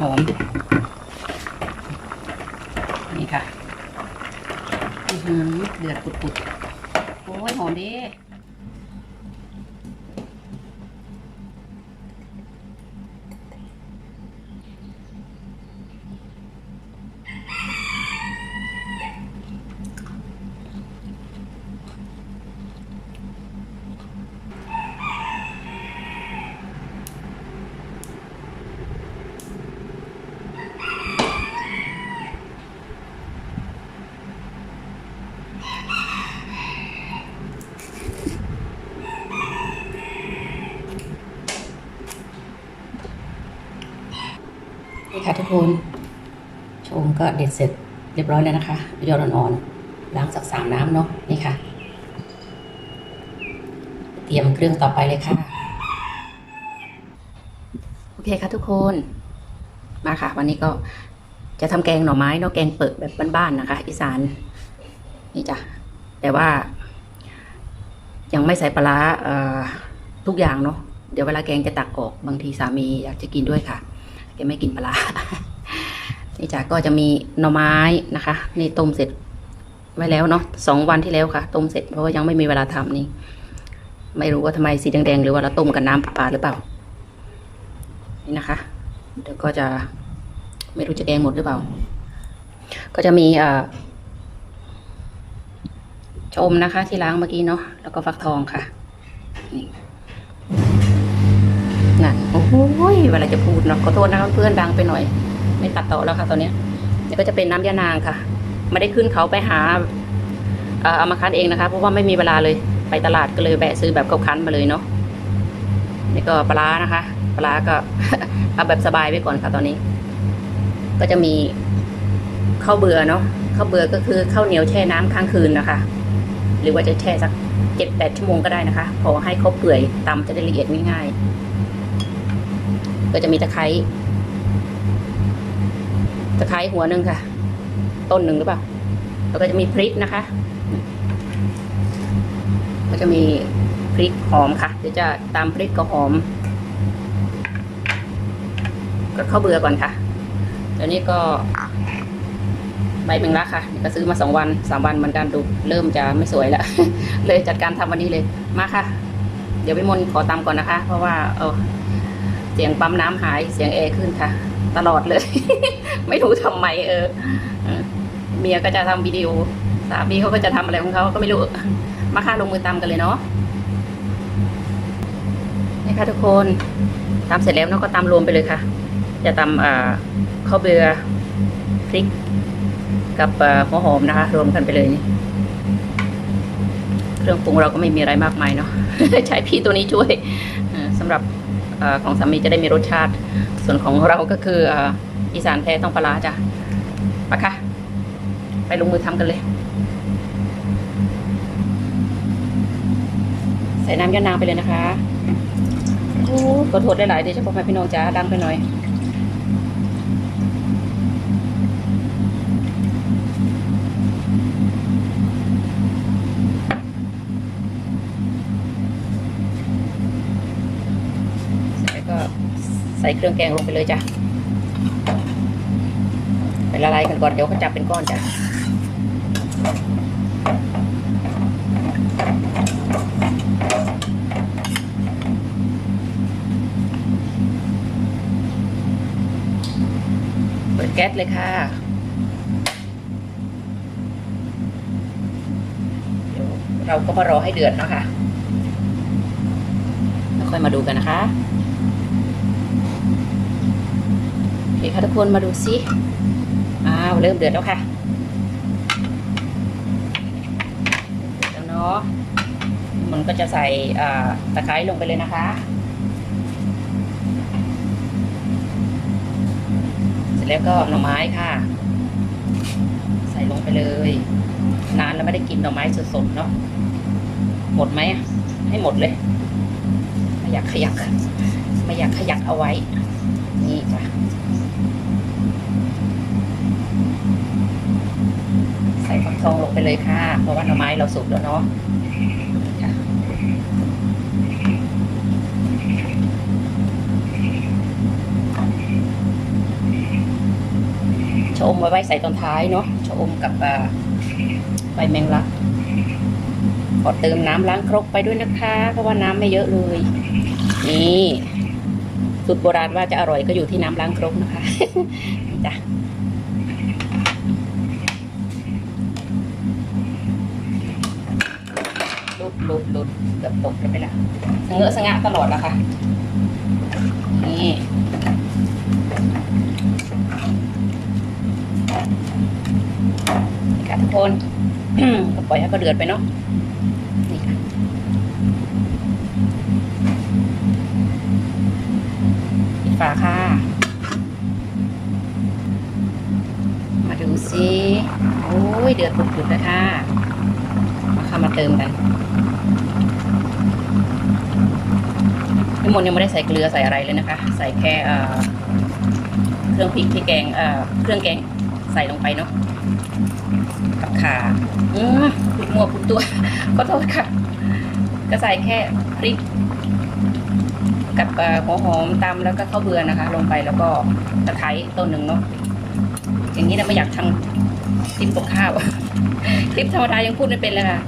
หอม นี่ค่ะอือเดือดปุดๆโอ้ยหอมดี ค่ะทุกคนชมก็เด็ดเสร็จเรียบร้อยแล้วนะคะยอดอ่อนๆล้างสักสามน้ำเนาะนี่ค่ะ เตรียมเครื่องต่อไปเลยค่ะ โอเคค่ะทุกคนมาค่ะ วันนี้ก็จะทำแกงหน่อไม้เนาะแกงเปิดแบบบ้านๆนะคะ อีสานนี่จ้ะแต่ว่า ยังไม่ใส่ปลาทุกอย่างเนาะเดี๋ยวเวลาแกงจะตักออกบางทีสามีอยากจะกินด้วยค่ะ แกไม่กินปลา นี่จ้ะก็จะมีหน่อไม้นะคะ นี่ต้มเสร็จไว้แล้วเนาะสองวันที่แล้วค่ะ ต้มเสร็จเพราะว่ายังไม่มีเวลาทำนี่ ไม่รู้ว่าทำไมสีแดงๆหรือว่าเราต้มกับน้ำปลาหรือเปล่า นี่นะคะ เดี๋ยวก็จะไม่รู้จะแดงหมดหรือเปล่า ก็จะมีเอ่อชมนะคะที่ล้างเมื่อกี้เนาะแล้วก็ฟักทองค่ะนี่ นั่นโอ้โหเวลาจะพูดเนาะขอโทษนะคะเพื่อนดังไปหน่อย ไม่ตัดต่อแล้วค่ะ ตอนนี้นี่ก็จะเป็นน้ำยานางค่ะไม่ได้ขึ้นเขาไปหาเอามาคั้นเองนะคะเพราะว่าไม่มีเวลาเลยไปตลาดก็เลยแบะซื้อแบบเขาคั้นมาเลยเนาะนี่ก็ปลานะคะ ปลาก็เอาแบบสบายไว้ก่อนค่ะตอนนี้ ก็จะมีข้าวเบื่อเนาะข้าวเบื่อก็คือข้าวเหนียวแช่น้ำค้างคืนนะคะ หรือว่าจะแช่สักเจ็ดแปดชั่วโมงก็ได้นะคะพอให้เขาเปื่อยตำจะได้ละเอียดง่ายๆ ก็จะมีตะไคร้ตะไคร้หัวหนึ่งค่ะ ต้นหนึ่งหรือเปล่า แล้วก็จะมีพริกนะคะ ก็จะมีพริกหอมค่ะ เดี๋ยวจะตามพริกกับหอมก็ข้าวเบื่อก่อนค่ะเดี๋ยวนี้ก็ใบแมงลักค่ะก็ซื้อมาสองวันสามวันเหมือนกันดูเริ่มจะไม่สวยแล้วเลยจัดการทำวันนี้เลยมาค่ะ เดี๋ยวพี่มนขอตามก่อนนะคะ เพราะว่าเออ เสียงปั๊มน้ำหายเสียงแอร์ขึ้นค่ะ ตลอดเลย ไม่รู้ทำไมเออเมียก็จะทำวิดีโอสามีเขาก็จะทำอะไรของเขาก็ไม่รู้ มาค่ะลงมือตามกันเลยเนาะนี่ค่ะทุกคนตามเสร็จแล้วเนาะก็ตามรวมไปเลยค่ะ จะตำอ่าข้าวเบือพริก กับอ่าหัวหอมนะคะ รวมกันไปเลยนี่เครื่องปรุงเราก็ไม่มีอะไรมากมายเนาะใช้พี่ตัวนี้ช่วยอ่าสำหรับ ของสามีจะได้มีรสชาติ ส่วนของเราก็คืออีสานแท้ต้องปลาร้าจ้ะปะค่ะไปลงมือทำกันเลย ใส่น้ำยานางไปเลยนะคะโอ้ขอโทษหลายๆเดี๋ยวจะพอแม่พี่น้องจ้าดังไปหน่อย เสร็จแล้วก็ใส่เครื่องแกงลงไปเลยจ้ะไปละลายกันก่อนเดี๋ยวเขาจับเป็นก้อนจ้ะเปิดแก๊สเลยค่ะเราก็มารอให้เดือดนะคะแล้วค่อยมาดูกันนะคะ โอเคค่ะทุกคนมาดูซิอ้าวเริ่มเดือดแล้วค่ะเดือดแล้วเนาะมันก็จะใส่ตะไคร้ลงไปเลยนะคะ เสร็จแล้วก็หน่อไม้ค่ะ ใส่ลงไปเลย นานแล้วไม่ได้กินหน่อไม้สดๆเนาะหมดไหมให้หมดเลยไม่อยากขยักไม่อยากขยักเอาไว้ นี่จ้ะ ใส่ฟักท องลงไปเลยค่ะ เพราะว่าหน่อไม้เราสุกแล้วเนาะจ้ะอมไว้ไว้ใส่ตอนท้ายเนาะชะอมกับใบแมงลักขอเติมน้ำล้างครกไปด้วยนะคะ เพราะว่าน้ำไม่เยอะเลย นี่สูตรโบราณว่าจะอร่อยก็อยู่ที่น้ำล้างครกนะคะ กือบตกกันไปแล้วสะเงอะสะงะตลอดแล้วค่ะนี่นี่ค่ะทุกคนก็ปล่อยให้เขาเดือดไปเนาะนี่ค่ะปิดฝาค่ะ มาดูสิโอ้ยเดือดปุดๆแล้วค่ะมาค่ะมาเติมกัน พี่มนยังไม่ได้ใส่เกลือใส่อะไรเลยนะคะ ใส่แค่เครื่องพริกที่แกงเอ่เครื่องแกงใส่ลงไปเนาะกับขาอืมพุดมัวพุดตัว ก็โทษค่ะ ก็ใส่แค่พริก กับเอ่อหัวหอมตำแล้วก็ข้าวเบือนะคะ ลงไปแล้วก็ตะไคร้ต้นหนึ่งเนาะอย่างนี้นะไม่อยากทำคลิปกับข้าว คลิปธรรมดายังพูดไม่เป็นเลยค่ะ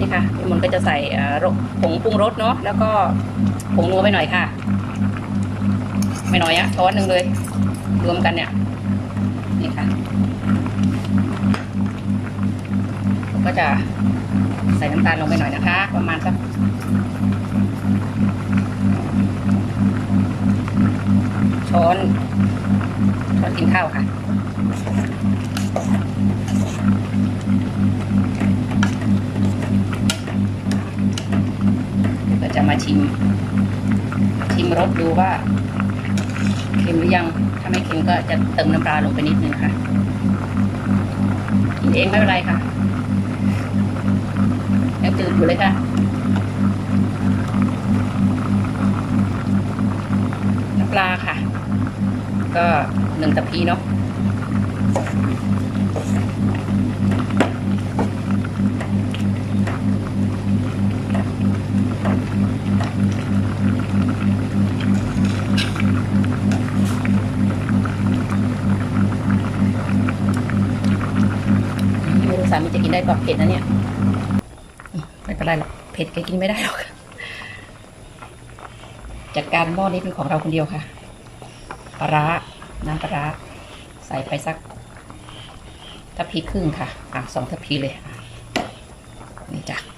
นี่ค่ะพี่มนก็จะใส่เอ่อรผงปรุงรสเนาะแล้วก็ผงนัวไปหน่อยค่ะ ไม่น้อยอะช้อนหนึ่งเลย รวมกันเนี่ยนี่ค่ะ ก็จะใส่น้ำตาลลงไปหน่อยนะคะ ประมาณสักช้อนช้อนกินข้าวค่ะ จะมาชิม ชิมรสดูว่าเค็มหรือยัง ถ้าไม่เค็มก็จะเติมน้ำปลาลงไปนิดนึงค่ะกินเองไม่เป็นไรค่ะยังจืดอยู่เลยค่ะน้ำปลาค่ะ ก็หนึ่งตะพีเนาะ สามีจะกินได้ปะเผ็ดนะเนี่ยไม่เป็นไรหรอกเผ็ดแกกินไม่ได้หรอก จัดการหม้อนี้เป็นของเราคนเดียวค่ะปลาร้าน้ำปลาร้าใส่ไปสักทัพพีครึ่งค่ะ อะสองทัพพีเลยนี่จ้ะ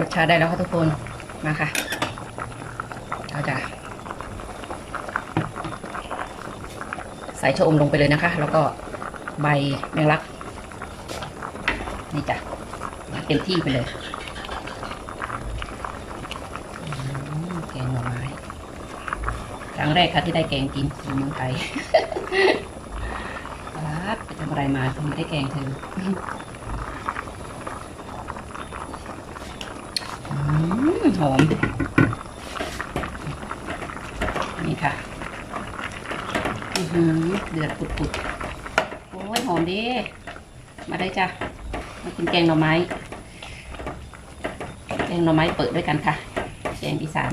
รสชาติได้แล้วค่ะทุกคน มาค่ะ เราจะ ใส่ชะอมลงไปเลยนะคะ แล้วก็ใบแมงลัก นี่จ้ะเต็มที่ไปเลยแกงหน่อไม้ครั้งแรกค่ะที่ได้แกงกินนเมืองไทยครับไปทำอะไรมาถึงได้แกงเธอ อืม หอม นี่ค่ะอือหือเดือดปุดๆ โอ้ยหอมดิมาได้จ้ะ มากินแกงหน่อไม้ แกงหน่อไม้เปิดด้วยกันค่ะ แกงอีสาน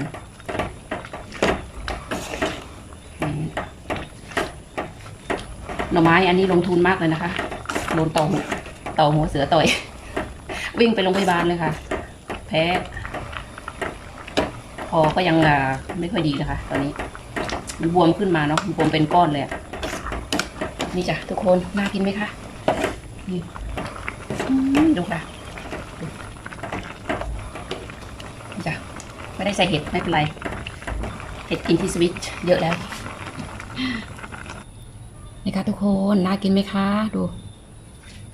หน่อไม้อันนี้ลงทุนมากเลยนะคะ โดนต่อหัวต่อหัวเสือต่อย วิ่งไปโรงพยาบาลเลยค่ะ แพ้ คอก็ยังไม่ค่อยดีนะคะ ตอนนี้ มันบวมขึ้นมาเนาะบวมเป็นก้อนเลยนี่จ้ะทุกคนน่ากินไหมคะนี่ดูค่ะนี่จ้ะไม่ได้ใส่เห็ดไม่เป็นไร เห็ดกินที่สวิตช์เยอะแล้วนี่ค่ะทุกคนน่ากินไหมคะดู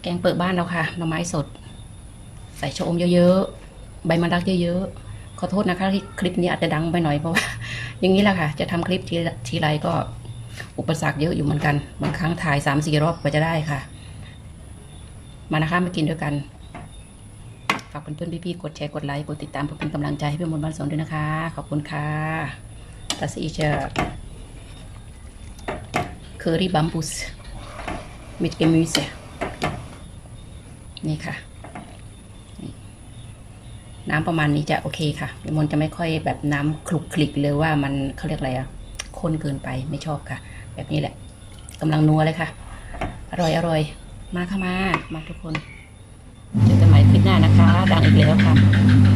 แกงเปิดบ้านเราค่ะหน่อไม้สด ใส่ชะอมเยอะๆ ใบมะรักเยอะๆ อโทษนะคะที่คลิปนี้อาจจะดังไปหน่อยเพราะว่า อย่างนี้แหละค่ะ จะทำคลิปทีทีไรก็อุปสรรคเยอะอยู่เหมือนกัน บางครั้งถ่ายสามสี่รอบกว่าจะได้ค่ะ มานะคะมากินด้วยกัน ฝากเพื่อนๆพี่ๆกดแชร์กดไลค์กดติดตามเพื่อเป็นกำลังใจให้พี่มนต์บ้านสวนด้วยนะคะ ขอบคุณค่ะตัสอีเจอร์เคอรี่บัมบุสมิดเกมิเซนี่ค่ะ น้ำประมาณนี้จะโอเคค่ะมันจะไม่ค่อยแบบน้ำคลุกคลิกเลยว่ามันเขาเรียกอะไรอะข้นเกินไปไม่ชอบค่ะ แบบนี้แหละกำลังนัวเลยค่ะ อร่อยอร่อยมาค่ะมามาทุกคนเจอกันใหม่คลิปหน้านะคะ ดังอีกแล้วค่ะ